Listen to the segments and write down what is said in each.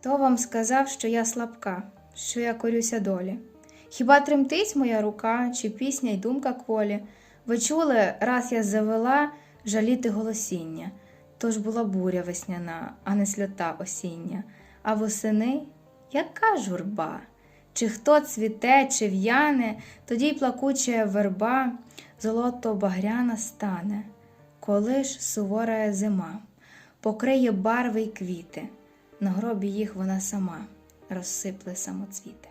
Хто вам сказав, що я слабка, що я корюся долі? Хіба тремтить моя рука, чи пісня й думка кволі? Ви чули, раз я завела жаліти голосіння, тож була буря весняна, а не сльота осіння. А восени яка журба? Чи хто цвіте, чи в'яне, тоді й плакуча верба, золото багряна стане, коли ж сувора зима, покриє барви й квіти, на гробі їх вона сама розсипле самоцвіти.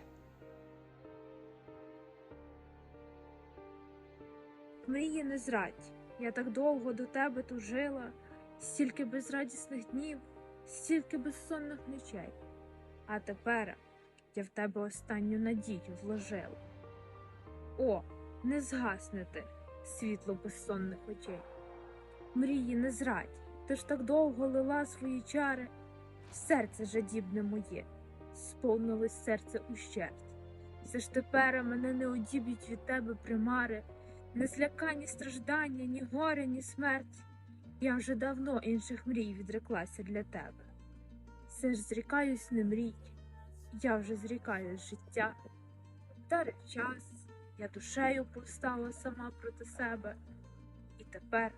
Мрії не зрадь, я так довго до тебе тужила, стільки безрадісних днів, стільки безсонних ночей. А тепер я в тебе останню надію вложила. О, не згасне ти, світло безсонних очей. Мрії не зрадь, ти ж так довго лила свої чари, серце жадібне моє, сповнилось серце ущерть. Все ж тепер мене не одіб'ють від тебе примари. Не злякані страждання, ні горе, ні смерть. Я вже давно інших мрій відреклася для тебе. Все ж зрікаюсь не мрій, я вже зрікаюсь життя. Вдарив час, я душею повстала сама проти себе, і тепер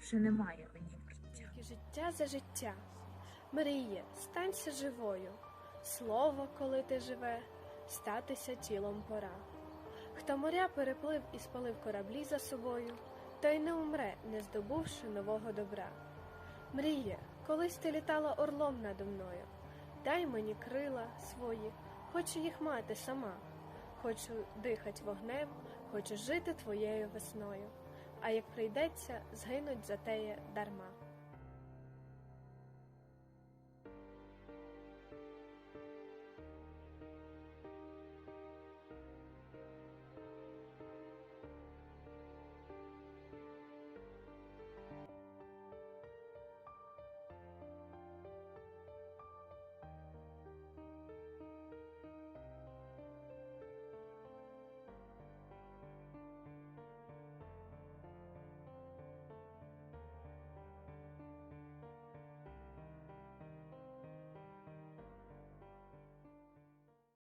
вже немає мені. Тільки життя за життя. Мріє, станься живою. Слово, коли ти живе, статися тілом пора. Хто моря переплив і спалив кораблі за собою, той не умре, не здобувши нового добра. Мріє, колись ти літала орлом надо мною. Дай мені крила свої, хочу їх мати сама. Хочу дихать вогнем, хочу жити твоєю весною. А як прийдеться, згинуть за теє дарма.